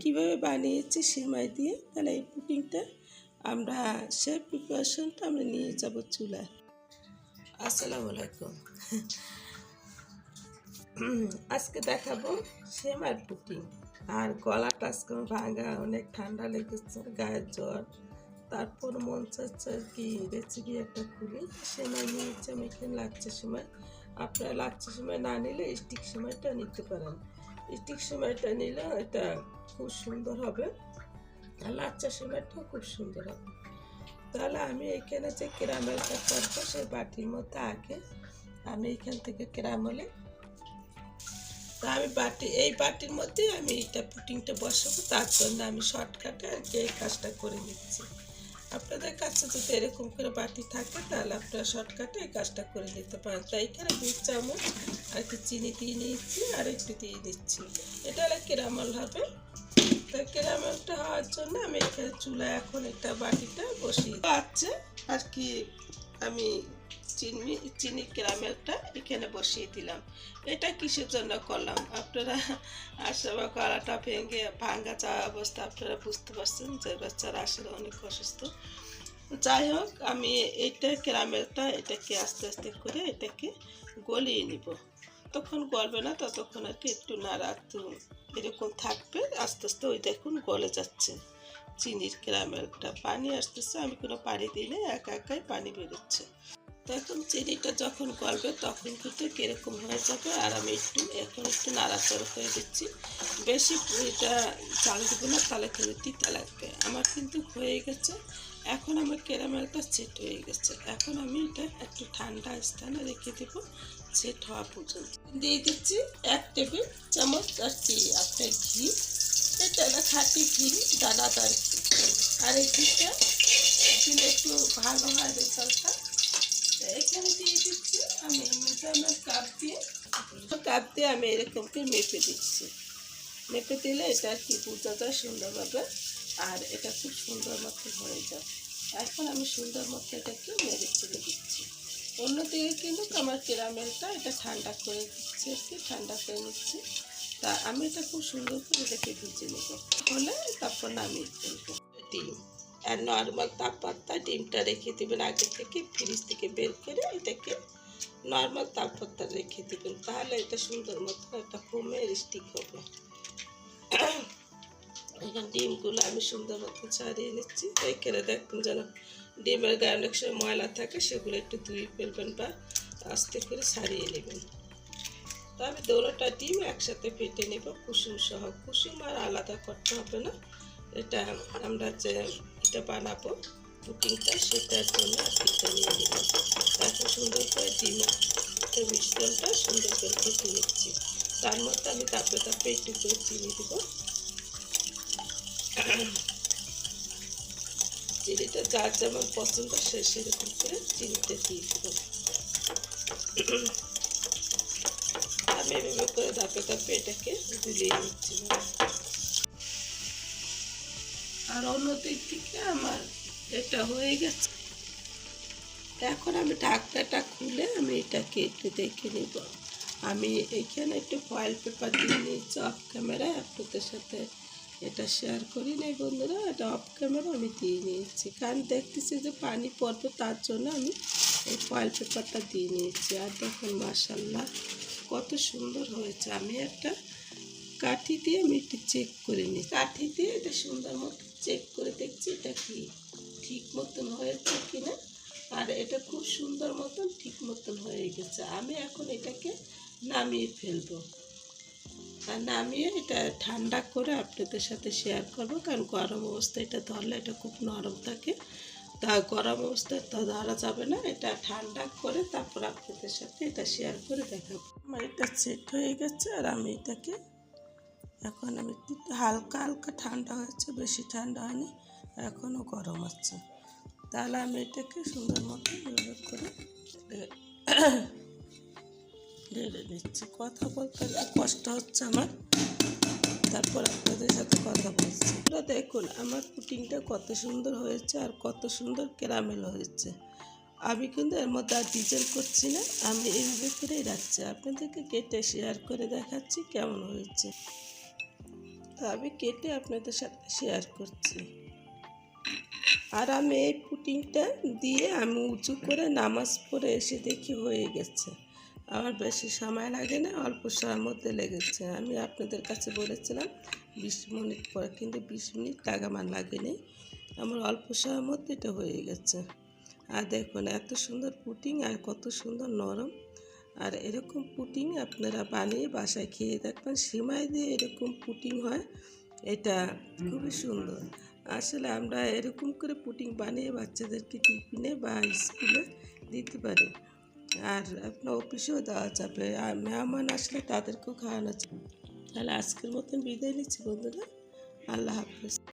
কীভাবে বানিয়েছি সেমাই দিয়ে, তাহলে এই পুডিংটা আমরা সে প্রিপারেশনটা আমরা নিয়ে যাব চুলায়। আসসালামু আলাইকুম। আজকে দেখাবো সেমাই পুডিং। আর গলাটা আজকে ভাঙা, অনেক ঠান্ডা লেগেছে গায়ের জ্বর। তারপর মন চাচ্ছে আর কি রেসিপি একটা খুলি। সেমাই নিয়েছি এখানে লাগছে সময় আপনারা লাগছে সময় না নিলে স্টিক সময়টা নিতে পারেন। স্টিক সময়টা নিলে এটা খুব সুন্দর হবে। আর লাচ্চা সময়টাও খুব সুন্দর হবে। তাহলে আমি এখানে যে ক্যারামেলটা করব, সেই বাটির মধ্যে আগে আমি এখান থেকে ক্যারামেলে তা আমি বাটি, এই বাটির মধ্যে আমি এটা পুটিংটা বসাবো। তার জন্য আমি শর্টকাটে আর কি এই কাজটা করে নিচ্ছি। আপনাদের কাছে যদি এরকম করে বাটি থাকে, তাহলে আপনারা শর্টকাটে এই কাজটা করে নিতে পারেন। তাই এখানে দুই চামচ আর একটু চিনি দিয়ে নিচ্ছি আর একটু দিয়ে দিচ্ছি। এটা হলে কেরামল হবে। তা কেরামলটা হওয়ার জন্য আমি এখানে চুলা এখন একটা বাটিটা বসিয়ে আছে আর কি আমি চিনি চিনি ক্যারামেলটা এখানে বসিয়ে দিলাম। এটা কিসের জন্য করলাম? আপনারা আসলে কলাটা ভেঙে ভাঙ্গা যাওয়া অবস্থা আপনারা বুঝতে পারছেন যে বাচ্চারা আসলে অনেক অসুস্থ। যাই হোক, আমি এইটা ক্যারামেলটা এটাকে আস্তে আস্তে করে এটাকে গলিয়ে নিব। তখন গলবে না, ততক্ষণ আর কি একটু নাড়া একটু এরকম থাকবে, আস্তে আস্তে ওই দেখুন গলে যাচ্ছে। চিনির ক্যারামেলটা পানি আসতেছে, আমি কোনো পানি দিলে একা একাই পানি বেরোচ্ছে। তখন চিনিটা যখন গলবে তখন কিন্তু কীরকম হয়ে যাবে। আর আমি একটু, এখন একটু নাড়াচাড়া করে দিচ্ছি। বেশি এটা চাল দেবো না তাহলে কিন্তু তিতা লাগবে। আমার কিন্তু হয়ে গেছে। এখন আমার ক্যারামেলটা সেট হয়ে গেছে। এখন আমি এটা একটু ঠান্ডা স্থানে রেখে দেবো, সেট হওয়া পর্যন্ত। দিয়ে দিচ্ছি এক টেবিল চামচ আর চিনি আপনার ঘি। এটা খাঁটি ঘি দানাদার ঘি আর এই ঘিটা দিলে একটু ভালো হয় রেজাল্টটা। এখানে দিয়ে দিচ্ছি, আমি মেজারমেন্ট কাপ দিয়ে কাপ দিয়ে আমি এরকম করে মেপে দিচ্ছি। মেপে দিলে এটা কি যায় সুন্দরভাবে আর এটা খুব সুন্দর মতো হয়ে যায় এখন আমি সুন্দর মতো এটাকে মেরে ছেড়ে দিচ্ছি। অন্যদিকে কিন্তু আমার ক্যারামেলটা এটা ঠান্ডা করে দিচ্ছি ঠান্ডা করে নিচ্ছি। তা আমি এটা খুব সুন্দর করে এটাকে ভিজে নেব। হলে তারপর নামিয়ে ফেলব। ডিম আর নর্মাল তাপমাত্রা ডিমটা রেখে দেবেন আগে থেকে ফ্রিজ থেকে বের করে এটাকে নর্মাল তাপমাত্রা রেখে দেবেন। তাহলে এটা সুন্দর মতো একটা কমে স্টিক হবে। এখন ডিমগুলো আমি সুন্দর মতো ছাড়িয়ে নিচ্ছি। এখানে দেখুন যেন ডিমের গায়ে অনেক সময় ময়লা থাকে, সেগুলো একটু ধুয়ে ফেলবেন বা আস্তে করে ছাড়িয়ে নেবেন। তো আমি দোনোটা ডিম একসাথে ফেটে নেব কুসুম সহ। কুসুম আর আলাদা করতে হবে না। এটা আমরা যে এটা বানাবো কুকিংটা সেটার জন্য আজকে নিয়ে তারপর সুন্দর করে ডিমের মিশ্রণটা সুন্দর করে ফুটে নিচ্ছি। তার মধ্যে আমি তাপে তাপে একটু করে চিনি দেবো। চিনিটা যার যেমন পছন্দ সে সেরকম করে চিনিটা দিয়ে দেবো। আমি এভাবে করে ধাপে ধাপে এটাকে গুলিয়ে নিচ্ছি। আর অন্যদিক থেকে আমার এটা হয়ে গেছে। এখন আমি ঢাকনাটা খুলে আমি এটাকে একটু দেখে নিব। আমি এখানে একটু ফয়েল পেপার দিয়ে নিয়েছি অফ ক্যামেরায় আপনাদের সাথে এটা শেয়ার করি নাই বন্ধুরা, এটা অফ ক্যামেরা আমি দিয়ে নিয়েছি। কারণ দেখতেছি যে পানি পড়বে, তার জন্য আমি এই ফয়েল পেপারটা দিয়ে নিয়েছি। আর দেখুন মাসাল্লাহ কত সুন্দর হয়েছে। আমি একটা কাঠি দিয়ে আমি একটু চেক করে নিই কাঠি দিয়ে এটা সুন্দর মতো চেক করে দেখছি এটা কি ঠিক মতন হয়েছে কিনা। আর এটা খুব সুন্দর মতন ঠিক মতন হয়ে গেছে। আমি এখন এটাকে নামিয়ে ফেলব। আর নামিয়ে এটা ঠান্ডা করে আপনাদের সাথে শেয়ার করব। কারণ গরম অবস্থায় এটা ধরলে এটা খুব নরম থাকে। তা গরম অবস্থায় তো ধরা যাবে না। এটা ঠান্ডা করে তারপর আপনাদের সাথে এটা শেয়ার করে দেখাবো। আমার এটা সেট হয়ে গেছে আর আমি এটাকে এখন আমি হালকা হালকা ঠান্ডা হয়েছে, বেশি ঠান্ডা হয়নি, এখনও গরম আছে তাহলে আমি এটাকে সুন্দর মতো এভাবে করে ঢেলে নিচ্ছি কথা বলতে কষ্ট হচ্ছে আমার। তারপর আপনাদের সাথে কথা বলছি। আপনারা দেখুন, আমার পুটিংটা কত সুন্দর হয়েছে আর কত সুন্দর ক্যারামেল হয়েছে। আমি কিন্তু এর মধ্যে আর ডিজেল করছি না, আমি এইভাবে করেই রাখছি। আপনাদেরকে কেটে শেয়ার করে দেখাচ্ছি কেমন হয়েছে। তো আমি কেটে আপনাদের সাথে শেয়ার করছি। আর আমি এই পুটিংটা দিয়ে আমি উঁচু করে নামাজ পড়ে এসে দেখি হয়ে গেছে। আমার বেশি সময় লাগে না, অল্প সময়ের মধ্যে লেগেছে। আমি আপনাদের কাছে বলেছিলাম বিশ মিনিট পরে, কিন্তু বিশ মিনিট টাকা আমার লাগেনি। আমার অল্প সময়ের মধ্যে এটা হয়ে গেছে। আর দেখুন, এত সুন্দর পুটিং আর কত সুন্দর নরম। আর এরকম পুটিং আপনারা বানিয়ে বাসায় খেয়ে দেখবেন, সিমাই দিয়ে এরকম পুটিং হয়, এটা খুবই সুন্দর। আসলে আমরা এরকম করে পুটিং বানিয়ে বাচ্চাদেরকে টিফিনে বা স্কুলে দিতে পারি। আর আপনার অফিসেও দেওয়া যাবে। আর মেহমান আসলে তাদেরকেও খাওয়ানো যাবে। তাহলে আজকের মতন বিদায় নিচ্ছি বন্ধুরা। আল্লাহ হাফেজ।